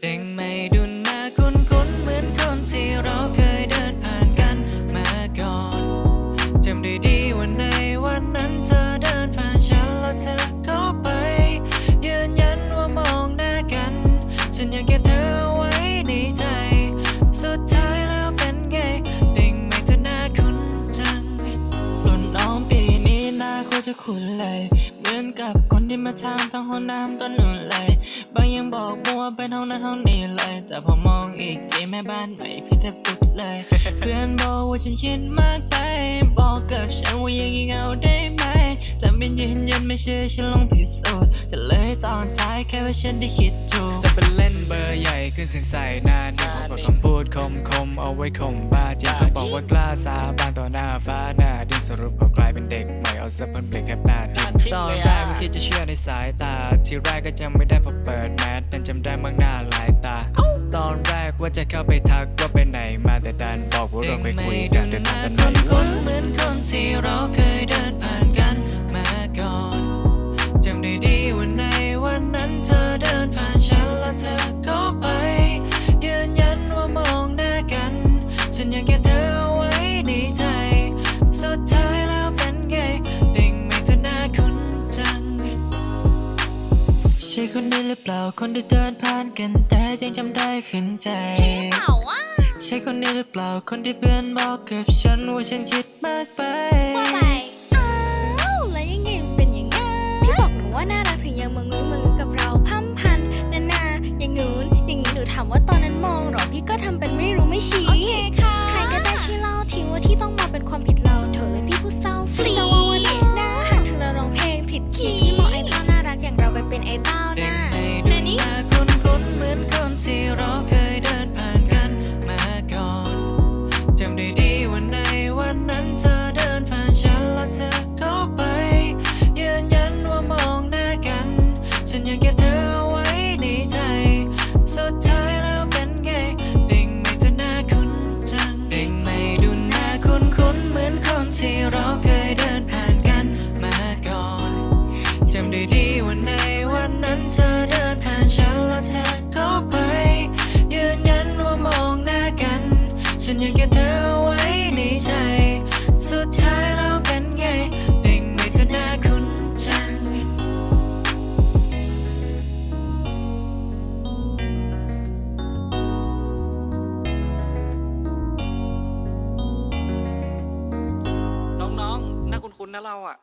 เด้งไม่ดุนหน้าคุ้นคุ้นเหมือนคนที่เราเคยเดินผ่านกันมาก่อนจำได้ดีว่าในวันนั้นเธอเดินผ่านฉันแล้วเธอก็ไป ยืนยันว่ามองหน้ากัน ฉันยังเก็บเธอไว้ในใจ สุดท้ายแล้วเป็นไงเด้งไม่เธอหน้าคุ้นจังรุ่นน้องปีนี้หน้าโคตรจะคุ้นเลย เหมือนกับ ที่มาทางทางห้องน้ำต้นนู่นเลยบางยังบอกมัวาเป็นห้องนั้นห้องนี้เลย แต่พอมองอีกทีแม่บ้านใหม่พี่แทบสุดเลย เพื่อนบอกว่าฉันคิดมากไปบอกกับฉันว่ายังงี่เงาได้ไหมจะ เป็นยืนยันไม่เชื่อฉันลองพิสูจน์จะเลยตอนท้ายแค่ว่าฉันได้คิดถูกจะเป็นเล่นเบอร์ใหญ่ขึ้นเสียงใส่หน้าหนึ่งผมคำพูดคมคมเอาไว้ข่มบ้าจริงต้องบอกว่ากล้าสาบานต่อหน้าฟ้าหน้าดินสรุปเขากลายเป็นเด็กใหม่เอาซะเพิ่นเปลี่ยนแค่หน้าดินตอนแรกไม่คิดจะเชื่อในสายตา ทีแรกก็จำไม่ได้พอเปิดแมสแต่จำได้เมื่อหน้าหลายตา ตอนแรกว่าจะเข้าไปทักว่าไปไหนมาแต่ดันบอกว่าเราเคยคุยกันแต่นั้นตอนนั้นคุ้นเหน นยังเก็บเธอไว้ในใจ สุดท้ายแล้วเป็นไงเด้งไม่เธอหน้าคุ้นจังใช่คนนี้หรือเปล่าคนที่เดินผ่านกันแต่ยังจำได้ขึ้นใจใช่เปล่าวะใช่คนนี้หรือเปล่าคนที่เพื่อนบอกกับฉันว่าฉันคิดมากไปว่าไปอ้าวแล้วยังไงเป็นอย่างงั้นพี่บอกหนูว่าน่ารักถึงยังมางุ้ยมาพั ที่เราเคยเดินผ่านกันมาก่อนจำได้ดีวันในวันนั้นเธอเดินผ่านฉันแล้วเธอก็ไป ยืนยันว่ามองหน้ากัน ฉันยังแค่เธอ คุ้นๆนะเราอะ